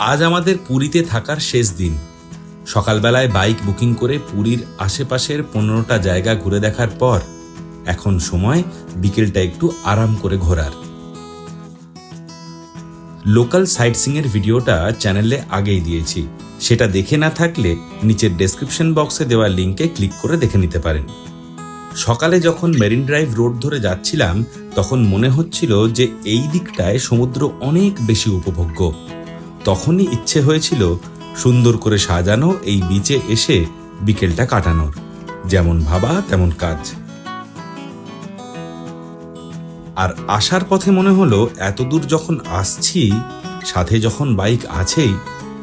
আজ আমাদের পুরীতে থাকার শেষ দিন। সকালবেলায় বাইক বুকিং করে পুরীর আশেপাশের পনেরোটা জায়গা ঘুরে দেখার পর এখন সময় বিকেলটা একটু আরাম করে ঘোরার। লোকাল সাইট এর ভিডিওটা চ্যানেলে আগেই দিয়েছি। সেটা দেখে না থাকলে নিচের ডেসক্রিপশন বক্সে দেওয়া লিঙ্কে ক্লিক করে দেখে নিতে পারেন। সকালে যখন মেরিন ড্রাইভ রোড ধরে যাচ্ছিলাম, তখন মনে হচ্ছিল যে এই দিকটায় সমুদ্র অনেক বেশি উপভোগ্য। তখনই ইচ্ছে হয়েছিল সুন্দর করে সাজানো এই বিচে এসে বিকেলটা কাটানোর। যেমন ভাবা, তেমন কাজ। আর আসার পথে মনে হলো, এতদূর যখন আসছি, সাথে যখন বাইক আছেই,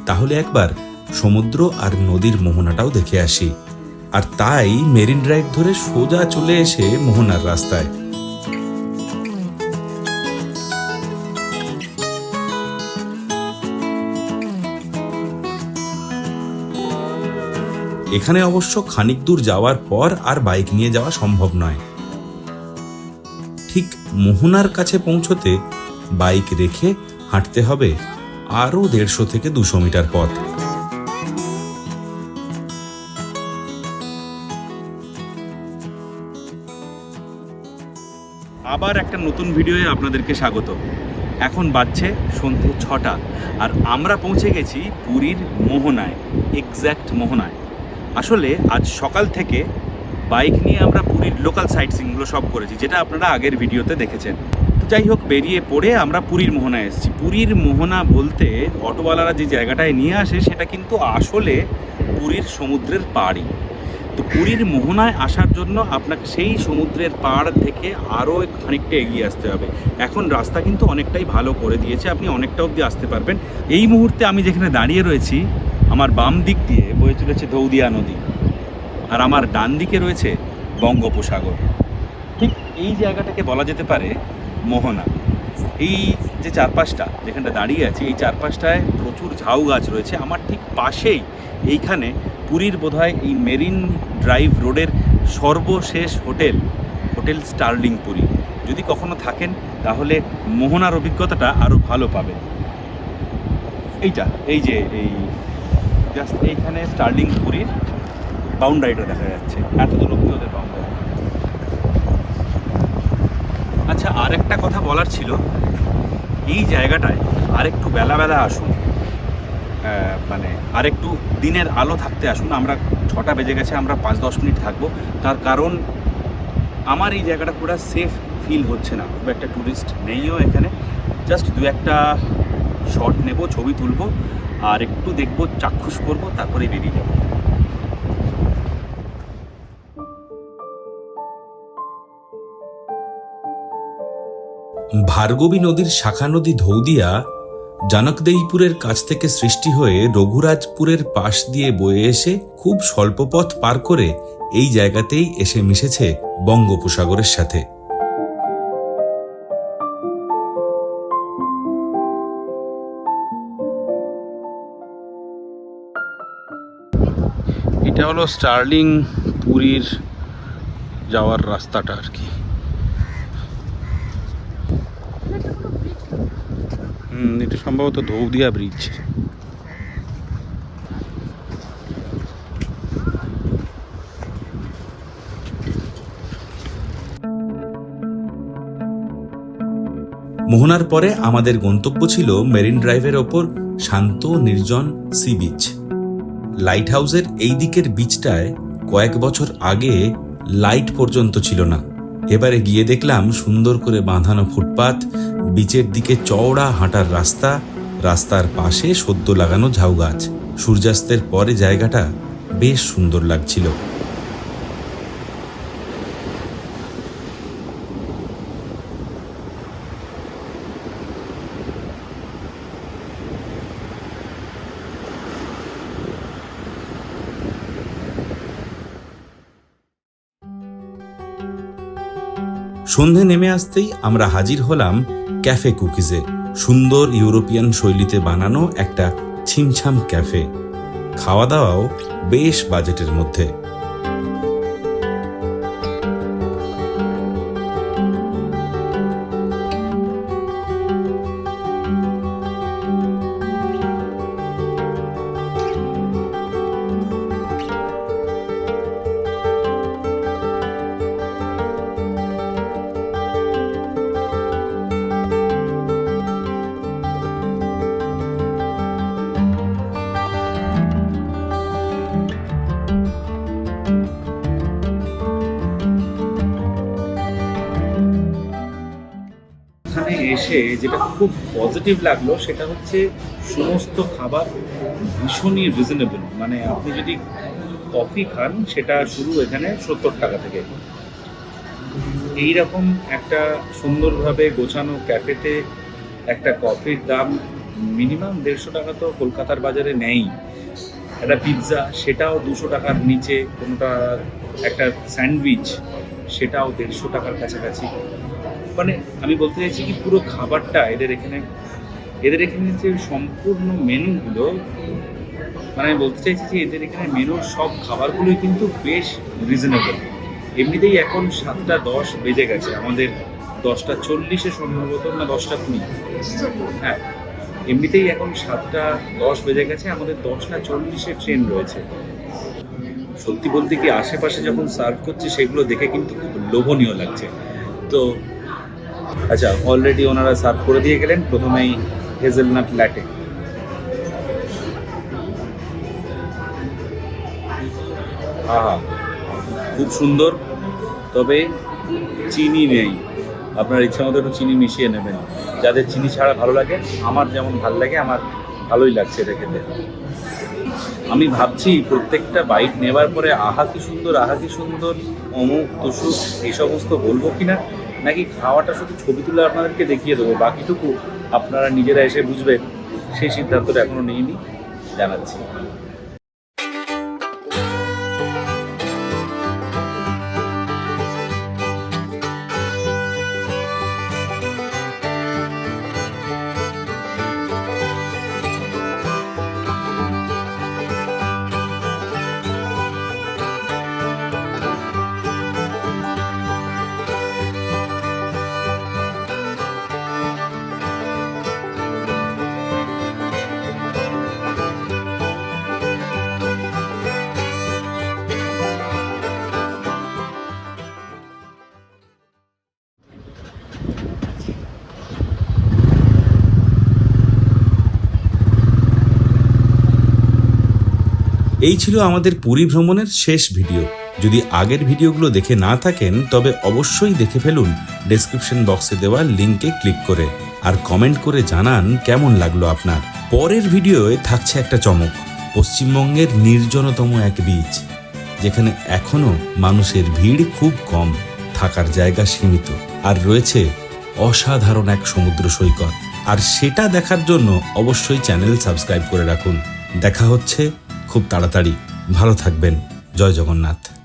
তাহলে একবার সমুদ্র আর নদীর মোহনাটাও দেখে আসি। আর তাই মেরিন ড্রাইভ ধরে সোজা চলে এসে মোহনার রাস্তায়। এখানে অবশ্য খানিক দূর যাওয়ার পর আর বাইক নিয়ে যাওয়া সম্ভব নয়। ঠিক মোহনার কাছে পৌঁছতে বাইক রেখে হাঁটতে হবে আরও দেড়শো থেকে দুশো মিটার পথ। আবার একটা নতুন ভিডিওয়ে আপনাদেরকে স্বাগত। এখন বাজছে সন্ধে ছটা, আর আমরা পৌঁছে গেছি পুরীর মোহনায় এক্স্যাক্ট মোহনায়। আসলে আজ সকাল থেকে বাইক নিয়ে আমরা পুরীর লোকাল সাইট সিনগুলো সব করেছি, যেটা আপনারা আগের ভিডিওতে দেখেছেন। তো যাই হোক, বেরিয়ে পড়ে আমরা পুরীর মোহনায় এসেছি। পুরীর মোহনা বলতে অটোওয়ালারা যে জায়গাটায় নিয়ে আসে, সেটা কিন্তু আসলে পুরীর সমুদ্রের পাড়ই। তো পুরীর মোহনায় আসার জন্য আপনাকে সেই সমুদ্রের পাড় থেকে আরও খানিকটা এগিয়ে আসতে হবে। এখন রাস্তা কিন্তু অনেকটাই ভালো করে দিয়েছে, আপনি অনেকটা অবধি আসতে পারবেন। এই মুহূর্তে আমি যেখানে দাঁড়িয়ে রয়েছি আমার বাম দিক দিয়ে বয়ে চলেছে দৌদিয়া নদী আর আমার ডান দিকে রয়েছে বঙ্গোপসাগর। ঠিক এই জায়গাটাকে বলা যেতে পারে মোহনা। এই যে চারপাশটা, যেখানটা দাঁড়িয়ে আছে, এই চারপাশটায় প্রচুর ঝাউ গাছ রয়েছে। আমার ঠিক পাশেই এইখানে পুরীর বোধহয় এই মেরিন ড্রাইভ রোডের সর্বশেষ হোটেল হোটেল স্টার্লিং পুরী। যদি কখনো থাকেন, তাহলে মোহনার অভিজ্ঞতাটা আরও ভালো পাবেন। এইটা, এই যে এই জাস্ট এইখানে স্টার্লিং পুরীর বাউন্ডারিটা দেখা যাচ্ছে। এত দূর অব্দি ওদের বাউন্ডারি আচ্ছা আর একটা কথা বলার ছিল। এই জায়গাটায় আরেকটু বেলা বেলা আসুন। মানে আরেকটু দিনের আলো থাকতে আসুন। আমরা ছটা বেজে গেছে, আমরা পাঁচ দশ মিনিট থাকব। তার কারণ আমার এই জায়গাটা পুরো সেফ ফিল হচ্ছে না। খুব একটা ট্যুরিস্ট নেইও এখানে। জাস্ট দু একটা শট নেব, ছবি তুলবো। আর একটু দেখব, চাক্ষুষ করব, তারপরে বেরিয়ে যাব। ভার্গবী নদীর শাখা নদী ধৌদিয়া জানকদেইপুরের কাছ থেকে সৃষ্টি হয়ে রঘুরাজপুরের পাশ দিয়ে বয়ে এসে খুব স্বল্প পথ পার করে এই জায়গাতেই এসে মিশেছে বঙ্গোপসাগরের সাথে। হলো স্টার্লিং পুরীর যাওয়ার রাস্তাটা আর কি। হুম, এটা সম্ভবত ধৌদিয়া ব্রিজ। মোহনার পরে আমাদের গন্তব্য ছিল মেরিন ড্রাইভের ওপর শান্ত, নির্জন সি বিচ লাইট হাউসের এই দিকের বিচটায় কয়েক বছর আগে লাইট পর্যন্ত ছিল না। এবারে গিয়ে দেখলাম সুন্দর করে বাঁধানো ফুটপাথ বিচের দিকে চওড়া হাঁটার রাস্তা, রাস্তার পাশে সদ্য লাগানো ঝাউ গাছ সূর্যাস্তের পরে জায়গাটা বেশ সুন্দর লাগছিল। সন্ধে নেমে আসতেই আমরা হাজির হলাম ক্যাফে কুকিজে, সুন্দর ইউরোপিয়ান শৈলীতে বানানো একটা ছিমছাম ক্যাফে। খাওয়া দাওয়াও বেশ বাজেটের মধ্যে। এসে যেটা খুব পজিটিভ লাগল, সেটা হচ্ছে সমস্ত খাবার ভীষণই রিজনেবল মানে আপনি যদি কফি খান, সেটা শুরু এখানে সত্তর টাকা থেকে। এইরকম একটা সুন্দরভাবে গোছানো ক্যাফেতে একটা কফির দাম মিনিমাম দেড়শো টাকা তো কলকাতার বাজারে নেই। একটা পিৎজা সেটাও দুশো টাকার নিচে, কোনোটা একটা স্যান্ডউইচ সেটাও দেড়শো টাকার কাছাকাছি। মানে আমি বলতে চাইছি কি পুরো খাবারটা এদের এখানে এদের এখানে যে সম্পূর্ণ মেনুগুলো মানে আমি বলতে চাইছি যে এদের এখানে মেনুর সব খাবারগুলোই কিন্তু বেশ রিজনেবল এমনিতেই এখন সাতটা দশ বেজে গেছে, আমাদের দশটা চল্লিশে সম্ভবত না দশটা কুড়ি? হ্যাঁ এমনিতেই এখন সাতটা দশ বেজে গেছে, আমাদের দশটা চল্লিশে ট্রেন রয়েছে। সত্যি বলতে কি আশেপাশে যখন সার্ভ করছে, সেগুলো দেখে কিন্তু খুব লোভনীয় লাগছে। তো আচ্ছা অলরেডি ওনারা সার্ভ করে দিয়ে গেলেন, প্রথমেই হেজেলনাট ল্যাটে আহা, খুব সুন্দর, তবে চিনি নেই। আপনার ইচ্ছা মতো একটু চিনি মিশিয়ে নেবেন। যাদের চিনি ছাড়া ভালো লাগে, আমার যেমন ভালো লাগে, আমার ভালোই লাগছে এটা খেতে। আমি ভাবছি প্রত্যেকটা বাইট নেবার পরে আহা কি সুন্দর, আহা কি সুন্দর, অমুক, তসুক, এই সমস্ত বলব কিনা? নাকি খাওয়াটা শুধু ছবি তুলে আপনাদেরকে দেখিয়ে দেবো? বাকিটুকু আপনারা নিজেরা এসে বুঝবেন সেই সিদ্ধান্তটা এখনও নিইনি, জানাচ্ছি। এই ছিল আমাদের পুরী ভ্রমণের শেষ ভিডিও। যদি আগের ভিডিওগুলো দেখে না থাকেন, তবে অবশ্যই দেখে ফেলুন। ডেসক্রিপশন বক্সে দেওয়া লিঙ্কে ক্লিক করে। আর কমেন্ট করে জানান কেমন লাগল আপনার। পরের ভিডিওয়ে থাকছে একটা চমক। পশ্চিমবঙ্গের নির্জনতম এক বীচ যেখানে এখনও মানুষের ভিড় খুব কম, থাকার জায়গা সীমিত, আর রয়েছে অসাধারণ এক সমুদ্র সৈকত। আর সেটা দেখার জন্য অবশ্যই চ্যানেল সাবস্ক্রাইব করে রাখুন। দেখা হচ্ছে খুব তাড়াতাড়ি। ভালো থাকবেন। জয় জগন্নাথ।